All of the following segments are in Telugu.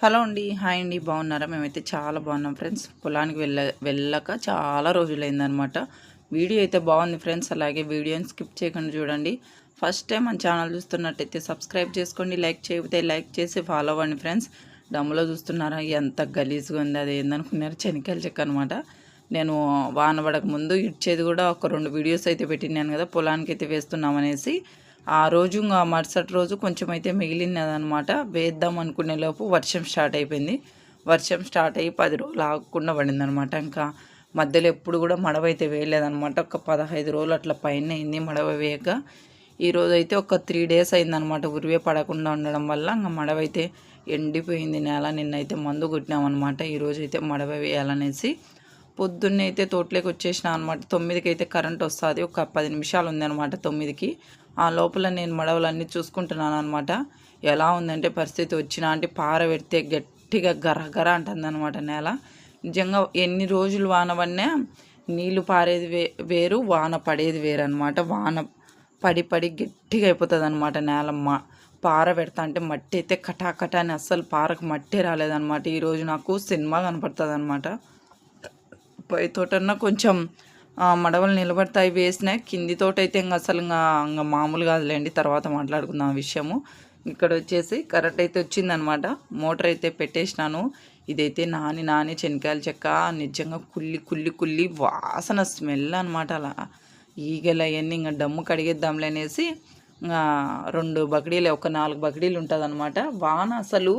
హలో అండి. హాయ్ అండి. బాగున్నారా? మేమైతే చాలా బాగున్నాం ఫ్రెండ్స్. పొలానికి వెళ్ళ వెళ్ళక చాలా రోజులైందనమాట వీడియో అయితే బాగుంది ఫ్రెండ్స్. అలాగే వీడియోని స్కిప్ చేయకుండా చూడండి. ఫస్ట్ టైం మన ఛానల్ చూస్తున్నట్టయితే సబ్స్క్రైబ్ చేసుకోండి. లైక్ చేయకపోతే లైక్ చేసి ఫాలో అవ్వండి ఫ్రెండ్స్. డమ్ములో చూస్తున్నారా? ఎంత గలీజ్గా ఉంది. అది ఏందనుకున్నారు? చెనికాయలు చెక్క అనమాట నేను వాన పడక ముందు ఇచ్చేది కూడా ఒక రెండు వీడియోస్ అయితే పెట్టినాను కదా. పొలానికి అయితే వేస్తున్నామనేసి. ఆ రోజు ఇంకా మరుసటి రోజు కొంచెం అయితే మిగిలినదనమాట వేద్దాం అనుకునే లోపు వర్షం స్టార్ట్ అయిపోయింది. వర్షం స్టార్ట్ అయ్యి పది రోజులు ఆగకుండా పడిందనమాట ఇంకా మధ్యలో ఎప్పుడు కూడా మడవ అయితే వేయలేదనమాట ఒక పదహైదు రోజులు అట్లా పైన అయింది మడవ వేయక. ఈరోజు అయితే ఒక త్రీ డేస్ అయిందనమాట ఉరివే పడకుండా ఉండడం వల్ల ఇంకా మడవ అయితే ఎండిపోయింది నేల. నిన్నైతే మందు కొట్టినామన్నమాట. ఈరోజు అయితే మడవ వేయాలనేసి. పొద్దున్నే అయితే తోటలోకి వచ్చేసిన అనమాట తొమ్మిదికి అయితే కరెంట్ వస్తుంది. ఒక పది నిమిషాలు ఉందన్నమాట తొమ్మిదికి. ఆ లోపల నేను మడవలన్నీ చూసుకుంటున్నాను అనమాట ఎలా ఉందంటే పరిస్థితి వచ్చినా అంటే పార పెడితే గట్టిగా గర అంటుందన్నమాట నేల. నిజంగా ఎన్ని రోజులు వాన పడినా నీళ్ళు పారేది వే వేరు వాన పడేది వేరు అనమాట వాన పడి పడి గట్టిగా అయిపోతుంది అనమాట నేల. మా పార పెడతా అంటే మట్టి అయితే కటాకటా అని అస్సలు పారకు మట్టే రాలేదనమాట ఈరోజు నాకు సినిమా కనపడుతుంది అనమాట పై తోటన్నా కొంచెం మడవలు నిలబడతాయి వేసిన. కింది తోట అయితే ఇంకా అసలు ఇంకా ఇంకా మామూలు కాదులేండి. తర్వాత మాట్లాడుకుందాం ఆ విషయము. ఇక్కడ వచ్చేసి కరెంట్ అయితే వచ్చిందనమాట. మోటార్ అయితే పెట్టేసినాను. ఇదైతే నాని నాని చెనకాయల చెక్క. నిజంగా కుల్లి కుల్లి కుల్లి వాసన స్మెల్ అనమాట అలా. ఈగలు అవన్నీ ఇంకా డమ్ము కడిగేద్దాంలే అనేసి ఇంకా రెండు బకడీలు ఒక నాలుగు బకడీలు ఉంటుంది వాన అసలు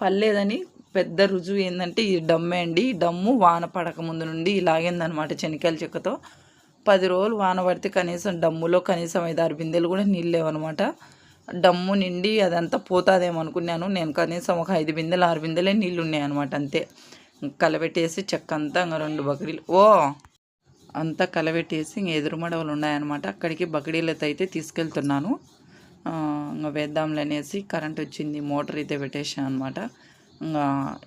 పర్లేదని పెద్ద రుజువు ఏంటంటే ఈ డమ్మే అండి. ఈ డమ్ము వాన పడక ముందు నుండి ఇలాగేందనమాట చెనికాయల చెక్కతో. పది రోజులు వాన పడితే కనీసం డమ్ములో కనీసం ఐదు ఆరు బిందెలు కూడా నీళ్ళు లేవన్నమాట. డమ్ము నిండి అదంతా పోతాదేమో అనుకున్నాను. నేను కనీసం ఒక ఐదు బిందెలు ఆరు బిందెలే నీళ్ళు ఉన్నాయన్నమాట అంతే కలబెట్టేసి చెక్క అంతా ఇంకా రెండు బకరీలు. ఓ! అంతా కలబెట్టేసి ఇంక ఎదురు మడవలు ఉన్నాయన్నమాట. అక్కడికి బకడీలతో అయితే తీసుకెళ్తున్నాను. ఇంకా వేద్దాంలే అనేసి కరెంట్ వచ్చింది మోటార్ అయితే పెట్టేసాను అనమాట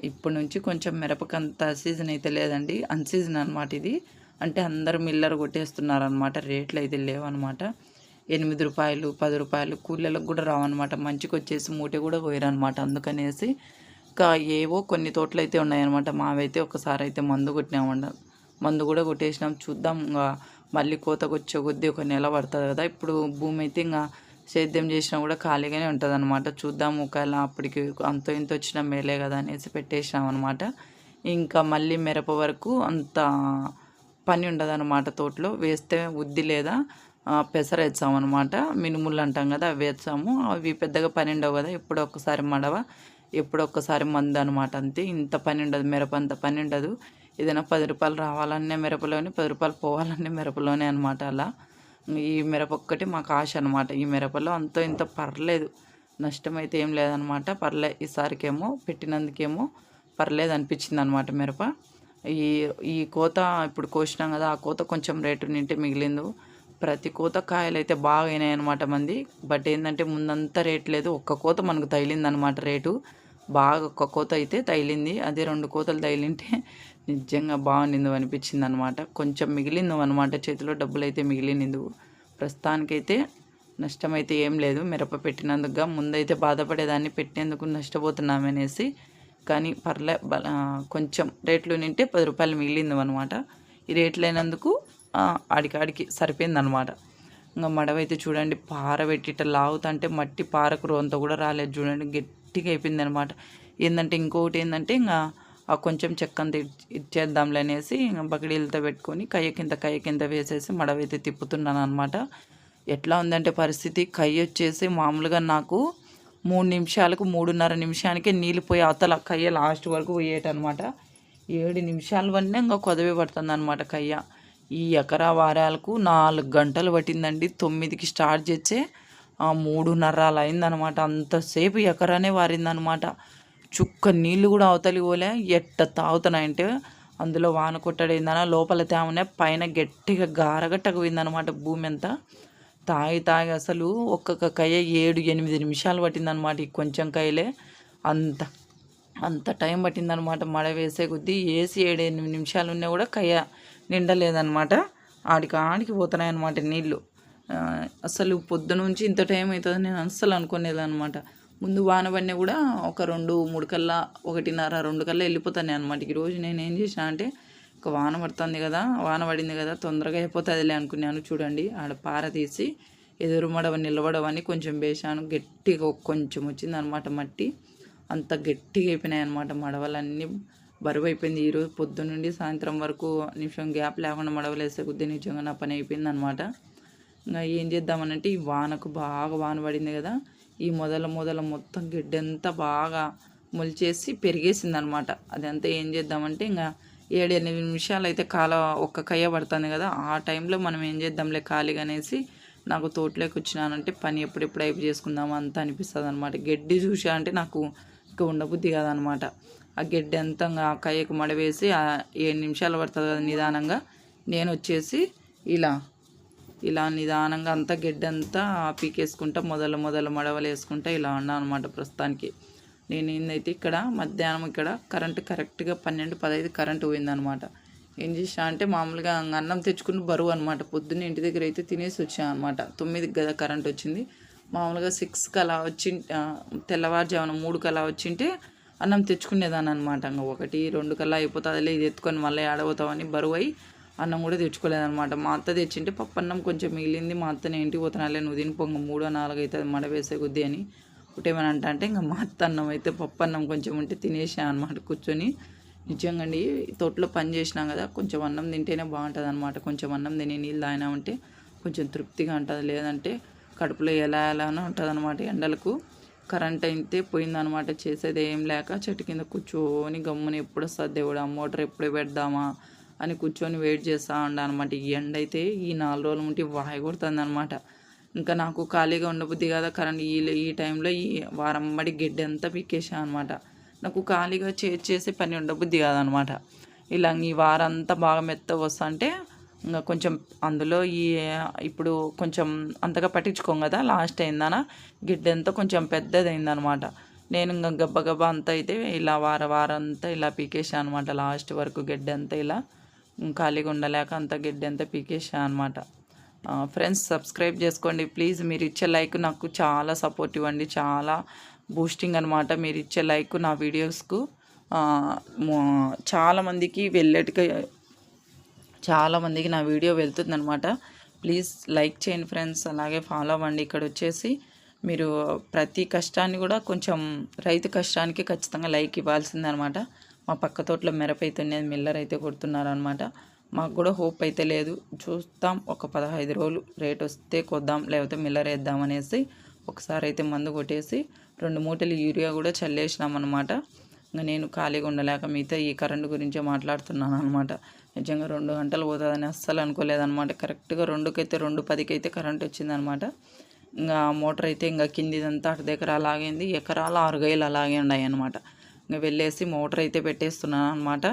ఇప్పటి నుంచి కొంచెం మిరపకంత సీజన్ అయితే లేదండి. అన్సీజన్ అనమాట ఇది. అంటే అందరు మిల్లర్ కొట్టేస్తున్నారు అనమాట రేట్లు అయితే లేవన్నమాట. ఎనిమిది రూపాయలు పది రూపాయలు కూలీలకు కూడా రావన్నమాట. మంచికి వచ్చేసి మూట కూడా పోయారనమాట అందుకనేసి. ఇంకా ఏవో కొన్ని తోటలు అయితే ఉన్నాయన్నమాట. మావైతే ఒకసారి అయితే మందు కొట్టినామండ మందు కూడా కొట్టేసినాం. చూద్దాం. ఇంకా మళ్ళీ కోతకు వచ్చే కొద్దీ ఒక నెల పడుతుంది కదా. ఇప్పుడు భూమి అయితే ఇంకా సేద్యం చేసినా కూడా ఖాళీగానే ఉంటుంది అనమాట చూద్దాం ఒకవేళ అప్పటికి అంత ఇంత వచ్చినా మేలే కదా అనేసి పెట్టేసినాం అనమాట ఇంకా మళ్ళీ మిరప వరకు అంత పని ఉండదు అనమాట తోటలో. వేస్తే ఉద్ది లేదా పెసర వేస్తాం అనమాట మినుములు అంటాం కదా అవి వేస్తాము అవి పెద్దగా పని ఉండవు కదా ఎప్పుడు ఒక్కసారి మడవ ఎప్పుడు ఒక్కసారి మందు అనమాట అంతే. ఇంత పని ఉండదు మిరప అంత పని ఉండదు. ఏదైనా పది రూపాయలు రావాలనే మిరపలోనే పది రూపాయలు పోవాలనే మిరపలోనే అనమాట అలా. ఈ మిరప ఒక్కటి మాకు ఆశ అనమాట ఈ మిరపలో అంతో ఇంత పర్లేదు. నష్టం అయితే ఏం లేదనమాట పర్లే ఈసారికేమో పెట్టినందుకేమో పర్లేదు అనిపించింది అనమాట మిరప. ఈ ఈ కోత ఇప్పుడు కోసినాం కదా ఆ కోత కొంచెం రేటు నింటే మిగిలింది. ప్రతి కోత కాయలు అయితే బాగా అయినాయి అనమాట మంది. బట్ ఏంటంటే ముందంతా రేట్ లేదు. ఒక్క కోత మనకు తగిలింది అనమాట రేటు. బాగా ఒక్క కోత అయితే తగిలింది. అదే రెండు కోతలు తగిలింటే నిజంగా బాగుండింది అనిపించింది అనమాట కొంచెం మిగిలింది అనమాట చేతిలో డబ్బులు అయితే మిగిలింది. ప్రస్తుతానికైతే నష్టమైతే ఏం లేదు. మిరప పెట్టినందుకుగా ముందైతే బాధపడేదాన్ని పెట్టేందుకు నష్టపోతున్నామనేసి. కానీ పర్లే కొంచెం రేట్లు నింటే పది రూపాయలు మిగిలింది అనమాట ఈ రేట్లు అయినందుకు ఆడికాడికి సరిపోయిందనమాట. ఇంకా మడవైతే చూడండి పార పెట్టి ఇట్లా లాగుతుంటే మట్టి పారకు రోంత కూడా రాలేదు. చూడండి గట్టిగా అయిపోయింది అనమాట ఏంటంటే ఇంకొకటి ఏంటంటే ఇంకా ఆ కొంచెం చెక్కంత ఇచ్చేద్దాంలే అనేసి ఇంకా బకడీలతో పెట్టుకొని కయ్య కింద కయ్య కింద వేసేసి మడవైతే తిప్పుతున్నాను అనమాట ఎట్లా ఉందంటే పరిస్థితి కయ్య వచ్చేసి మామూలుగా నాకు మూడు నిమిషాలకు మూడున్నర నిమిషానికే నీళ్ళు పోయి అవతల కయ్య లాస్ట్ వరకు పోయేటనమాట ఏడు నిమిషాల వన్నీ ఇంకా కొదవి పడుతుంది అనమాట కయ్య. ఈ ఎకరా వారాలకు నాలుగు గంటలు పట్టిందండి. తొమ్మిదికి స్టార్ట్ చేసే మూడున్నరాలు అయిందనమాట అంతసేపు ఎకరానే వారిందనమాట చుక్క నీళ్ళు కూడా అవతలి పోలే. ఎట్ట తాగుతున్నాయంటే అందులో వాన కొట్టడైందన లోపల తేమనే పైన గట్టిగా గారగట్టకు పోయిందనమాట భూమి అంతా. తాగి తాగి అసలు ఒక్కొక్క కయ్య ఏడు ఎనిమిది నిమిషాలు పట్టిందనమాట ఈ కొంచెం కయ్యలే అంత అంత టైం పట్టిందనమాట మడ వేసే కొద్దీ. వేసి ఏడు ఎనిమిది నిమిషాలు ఉన్నా కూడా కయ్య నిండలేదనమాట. ఆడికి ఆడికి పోతున్నాయన్నమాట నీళ్ళు అసలు పొద్దు నుంచి ఇంత టైం అవుతుంది నేను అస్సలు అనుకునేదన్నమాట ముందు వాన పడినా కూడా ఒక రెండు మూడు కల్లా ఒకటిన్నర రెండు కల్లా వెళ్ళిపోతాను అనమాట ఈరోజు నేను ఏం చేసిన అంటే ఒక వాన పడుతుంది కదా వాన పడింది కదా తొందరగా అయిపోతుందిలే అనుకున్నాను. చూడండి ఆడ పార తీసి ఎదురు మడవ నిలబడవని కొంచెం వేసాను గట్టిగా కొంచెం వచ్చింది అనమాట మట్టి. అంత గట్టిగా అయిపోయినాయి అనమాట మడవలన్నీ. బరువు అయిపోయింది. ఈరోజు పొద్దున్న నుండి సాయంత్రం వరకు నిమిషం గ్యాప్ లేకుండా మడవలేసే కొద్దీ నిజంగా నా పని అయిపోయింది అనమాట ఇంకా ఏం చేద్దామనంటే ఈ వానకు బాగా వాన పడింది కదా ఈ మొదల మొదల మొత్తం గిడ్డంతా బాగా మొలిచేసి పెరిగేసింది అనమాట అదంతా ఏం చేద్దామంటే ఇంకా ఏడు ఎనిమిది నిమిషాలు అయితే కాల ఒక్క కయ్య పడుతుంది కదా ఆ టైంలో మనం ఏం చేద్దాంలే ఖాళీగా అనేసి నాకు తోటలోకి వచ్చినానంటే పని ఎప్పుడెప్పుడు అయిపు చేసుకుందామో అంత అనిపిస్తుంది అనమాట గడ్డి చూసా అంటే నాకు ఇంకా ఉండబుద్ధి కాదనమాట. ఆ గడ్డి అంతా ఆ కయ్యకు మడవేసి ఏడు నిమిషాలు పడుతుంది కదా నిదానంగా నేను వచ్చేసి ఇలా ఇలా నిదానంగా అంతా గడ్డంతా అంతా పీకేసుకుంటా మొదలు మొదలు మడవలు వేసుకుంటా ఇలా ఉన్నా అనమాట ప్రస్తుతానికి. నేను ఏందైతే ఇక్కడ మధ్యాహ్నం ఇక్కడ కరెంటు కరెక్ట్గా పన్నెండు పదహైదు కరెంటు పోయిందనమాట ఏం చేసా అంటే మామూలుగా అన్నం తెచ్చుకుని బరువు అనమాట పొద్దున్న ఇంటి దగ్గర అయితే తినేసి వచ్చాను అనమాట తొమ్మిదికి కదా కరెంట్ వచ్చింది. మామూలుగా సిక్స్కి అలా వచ్చి తెల్లవారుజామున మూడుకి అలా వచ్చింటే అన్నం తెచ్చుకునేదాన్ని అనమాట ఇంకా ఒకటి రెండు కల్లా అయిపోతుందిలే ఇది ఎత్తుకొని మళ్ళీ ఆడబోతామని బరువు అయి అన్నం కూడా తెచ్చుకోలేదనమాట మా అత్త తెచ్చింటే పప్పు అన్నం కొంచెం మిగిలింది. మా అత్తని ఇంటికి పోతున్నాలే నువ్వు తిని పొంగ. మూడో నాలుగు అవుతుంది మడ వేసే కొద్దీ అని ఒకటేమని అంట అంటే ఇంకా మా అత్త అన్నం అయితే పప్పు అన్నం కొంచెం ఉంటే తినేసాను అనమాట కూర్చొని. నిజంగా అండి తోటలో పని చేసినాం కదా కొంచెం అన్నం తింటేనే బాగుంటుంది అనమాట కొంచెం అన్నం తినే నీళ్ళు తాగినామంటే కొంచెం తృప్తిగా ఉంటుంది. లేదంటే కడుపులో ఎలా ఎలానో ఉంటుంది అనమాట ఎండలకు. కరెంట్ అయితే పోయిందనమాట చేసేది ఏం లేక చెట్టు కింద కూర్చొని గమ్మున ఎప్పుడు వస్తుంది దేవుడు? ఆ మోటార్ ఎప్పుడు పెడదామా? అని కూర్చొని వెయిట్ చేస్తూ ఉండ అనమాట ఈ ఎండ అయితే ఈ నాలుగు రోజులు ఉంటే వాయి కొడుతుంది అనమాట ఇంకా నాకు ఖాళీగా ఉండబుద్ధి కదా? కరెంట్ ఈ ఈ టైంలో ఈ వారం బడి గడ్డి అంతా పిక్కేసాను అనమాట నాకు ఖాళీగా చే చేసే పని ఉండబుద్ధి కాదనమాట ఇలా ఈ వారంతా బాగా మెత్తగా వస్తుంటే ఇంకా కొంచెం అందులో ఈ ఇప్పుడు కొంచెం అంతగా పట్టించుకోం కదా లాస్ట్ అయిందన? గిడ్డంతా కొంచెం పెద్దది అయిందనమాట నేను ఇంకా గబ్బ గబ్బ అంతా అయితే ఇలా వార వారంతా ఇలా పీకేసాను అనమాట లాస్ట్ వరకు గిడ్డంతా ఇలా ఖాళీగా ఉండలేక అంత గడ్డి అంతా పీకేసా అనమాట ఫ్రెండ్స్ సబ్స్క్రైబ్ చేసుకోండి. ప్లీజ్ మీరు ఇచ్చే లైక్ నాకు చాలా సపోర్ట్ ఇవ్వండి. చాలా బూస్టింగ్ అనమాట మీరు ఇచ్చే లైక్ నా వీడియోస్కు చాలామందికి వెళ్ళేటికి చాలామందికి నా వీడియో వెళ్తుందనమాట ప్లీజ్ లైక్ చేయండి ఫ్రెండ్స్ అలాగే ఫాలో అవ్వండి. ఇక్కడ వచ్చేసి మీరు ప్రతి కష్టాన్ని కూడా కొంచెం రైతు కష్టానికి ఖచ్చితంగా లైక్ ఇవ్వాల్సిందనమాట మా పక్క తోటలో మిరపైతున్నది మిల్లర్ అయితే కొడుతున్నారనమాట మాకు కూడా హోప్ అయితే లేదు. చూస్తాం ఒక పదహైదు రోజులు రేట్ వస్తే కొద్దాం లేకపోతే మిల్లర్ వేద్దాం అనేసి ఒకసారి అయితే మందు కొట్టేసి రెండు మూటలు యూరియా కూడా చల్లేసినాం అనమాట ఇంకా నేను ఖాళీగా ఉండలేక మిగతా ఈ కరెంటు గురించే మాట్లాడుతున్నాను అనమాట నిజంగా రెండు గంటలు పోతుందని అస్సలు అనుకోలేదన్నమాట. కరెక్ట్గా రెండుకైతే రెండు పదికైతే కరెంట్ వచ్చిందనమాట ఇంకా మోటార్ అయితే ఇంకా కిందిదంతా అటు దగ్గర అలాగైంది ఎకరాలు ఆరు గైలు అలాగే ఉన్నాయి అనమాట ఇంకా వెళ్ళేసి మోటార్ అయితే పెట్టేస్తున్నాను అనమాట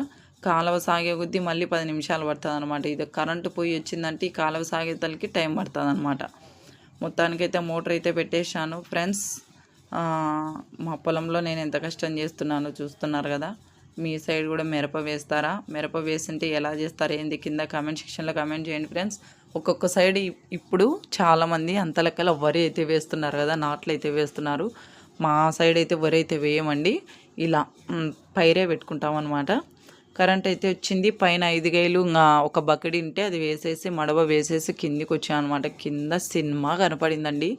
కాలువ సాగే కొద్దీ మళ్ళీ పది నిమిషాలు పడుతుంది అనమాట ఇది కరెంటు పోయి వచ్చిందంటే ఈ కాలువ సాగే తలకి టైం పడుతుంది అనమాట మొత్తానికైతే మోటార్ అయితే పెట్టేశాను. ఫ్రెండ్స్ మా పొలంలో నేను ఎంత కష్టం చేస్తున్నానో చూస్తున్నారు కదా. మీ సైడ్ కూడా మిరప వేస్తారా? మిరప వేసింటే ఎలా చేస్తారా? ఏంది? కింద కామెంట్ సెక్షన్లో కామెంట్ చేయండి ఫ్రెండ్స్. ఒక్కొక్క సైడ్ ఇప్పుడు చాలామంది అంత లెక్కల వరి అయితే వేస్తున్నారు కదా నాట్లు అయితే వేస్తున్నారు. మా సైడ్ అయితే వరి అయితే వేయమండి. ఇలా పైరే పెట్టుకుంటాం అనమాట కరెంట్ అయితే వచ్చింది. పైన ఐదు గైలు ఇంకా ఒక బకెట్ ఉంటే అది వేసేసి మడవ వేసేసి కిందికి వచ్చాను అనమాట కింద సినిమా కనపడిందండి.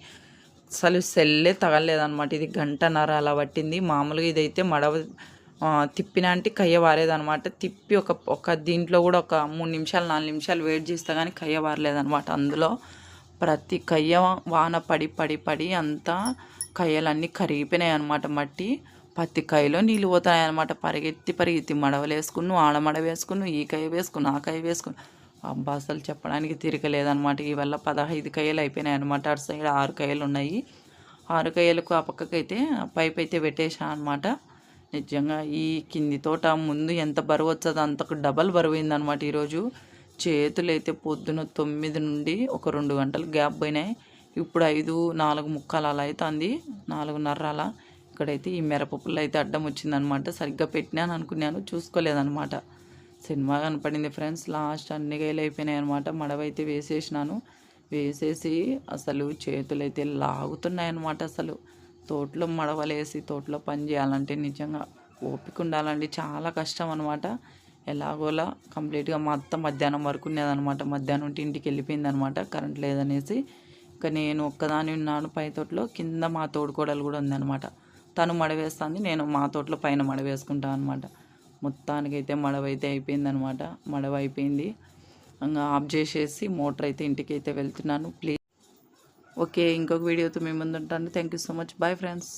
అసలు సెల్లే తగలేదనమాట ఇది గంటన్నర అలా పట్టింది. మామూలుగా ఇదైతే మడవ తిప్పిన అంటే కయ్య వారేదనమాట తిప్పి ఒక ఒక దీంట్లో కూడా ఒక మూడు నిమిషాలు నాలుగు నిమిషాలు వెయిట్ చేస్తే కానీ కయ్య వారలేదనమాట అందులో ప్రతి కయ్య వాన పడి పడి పడి అంతా కయ్యలన్నీ కరిగిపోయినాయి అనమాట మట్టి. పత్తి కాయలో నీళ్ళు పోతాయి అనమాట పరిగెత్తి పరిగెత్తి మడవలు వేసుకున్నాను ఆడ మడవ వేసుకున్నాను ఈ కాయ వేసుకుని ఆ కాయ వేసుకుని అబ్బా అసలు చెప్పడానికి తిరగలేదనమాట ఈ వల్ల పదహైదు కాయలు అయిపోయినాయి అనమాట అటు సైడ్ ఆరు కాయలు ఉన్నాయి. ఆరు కాయలకు ఆ పక్కకైతే పైప్ అయితే పెట్టేసా అనమాట నిజంగా ఈ కింది తోట ముందు ఎంత బరువు వచ్చదో అంతకు డబల్ బరువు అయిందనమాట ఈరోజు. చేతులు అయితే పొద్దున తొమ్మిది నుండి ఒక రెండు గంటలు గ్యాప్ పోయినాయి. ఇప్పుడు ఐదు నాలుగు ముక్కలు అలా అవుతుంది నాలుగున్నర అలా. ఇక్కడైతే ఈ మిరపప్పులు అయితే అడ్డం వచ్చిందనమాట. సరిగ్గా పెట్టినాను అనుకున్నాను. చూసుకోలేదనమాట. సినిమా కనపడింది ఫ్రెండ్స్. లాస్ట్ అన్ని గైలు అయిపోయినాయి అనమాట. మడవైతే వేసేసినాను. వేసేసి అసలు చేతులు అయితే లాగుతున్నాయి అనమాట అసలు. తోటలో మడవలేసి తోటలో పని చేయాలంటే నిజంగా ఓపిక ఉండాలండి. చాలా కష్టం అనమాట. ఎలాగోలా కంప్లీట్గా మా అత్త మధ్యాహ్నం వరకు ఉన్నదనమాట. మధ్యాహ్నం ఉంటే ఇంటికి వెళ్ళిపోయింది అనమాట కరెంట్ లేదనేసి ఇంకా నేను ఒక్కదాని ఉన్నాను పై తోటలో కింద మా తోడుకోడలు కూడా ఉందన్నమాట. తను మడవేస్తుంది నేను మా తోటలో పైన మడవేసుకుంటాను అనమాట మొత్తానికైతే మడవ అయితే అయిపోయిందనమాట మడవ అయిపోయింది. ఇంకా ఆఫ్ చేసేసి మోటార్ అయితే ఇంటికి అయితే వెళ్తున్నాను. ప్లీజ్. ఓకే ఇంకొక వీడియోతో మేము ముందు ఉంటాను. Thank you so much bye friends